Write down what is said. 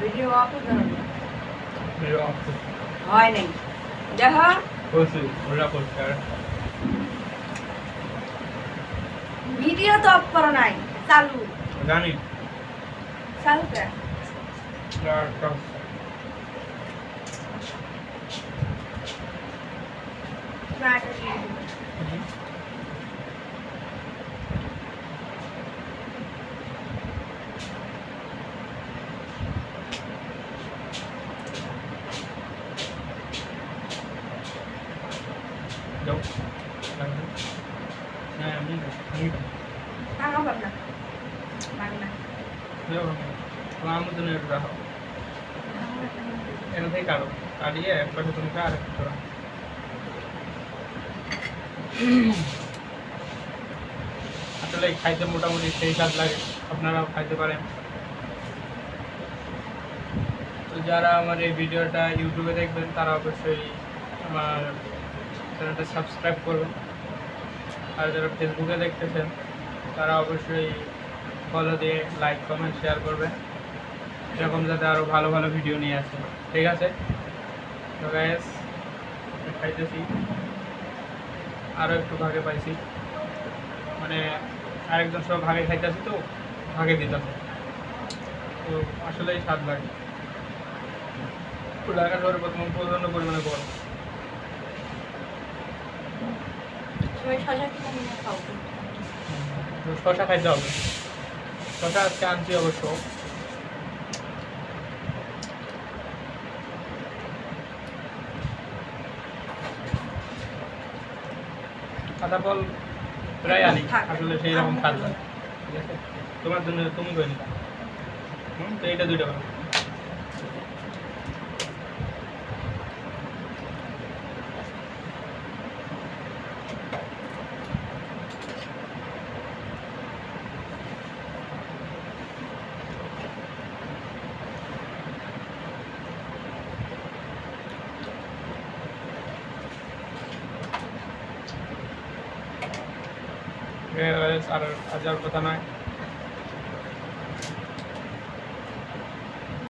Video of video of হয় নাই দেখো করছি ওরা করছে ভিডিও তো অফ করো নাই চালু জানি চালু এখান থেকে কাটো কাটিয়ে এক পাশে তুমি আর এক আসলে খাইতে মোটামুটি সেই স্বাদ লাগে আপনারাও খাইতে পারেন তো যারা আমার এই ভিডিওটা ইউটিউবে দেখবেন তারা অবশ্যই আমার চ্যানেলটা সাবস্ক্রাইব করবেন। আর যারা ফেসবুকে দেখতেছেন, তারা অবশ্যই ফলো দিয়ে লাইক কমেন্ট শেয়ার করবেন। এরকম যাতে আরও ভালো ভালো ভিডিও নিয়ে আসে। ঠিক আছে? খাইতেছি। আরও একটু ভাগে পাইছি। মানে আরেকজন সব ভাগে খাইতেছি তো, ভাগে দিতেছে। তো আসলেই স্বাদ লাগে। ঢাকা শহরে প্রথম প্রচণ্ড পরিমাণে গরম। তুমি সাজা কি তুমি তো শশা খাইতে হবে। শশা আজকে আনছি অবশ্য। সাদা ফল প্রায় আনি আসলে সেই রকম লাগে ঠিক আছে? তোমার জন্য তুমি করে নিবা। হুম তো এইটা দুইটা আর আর কথা নয়।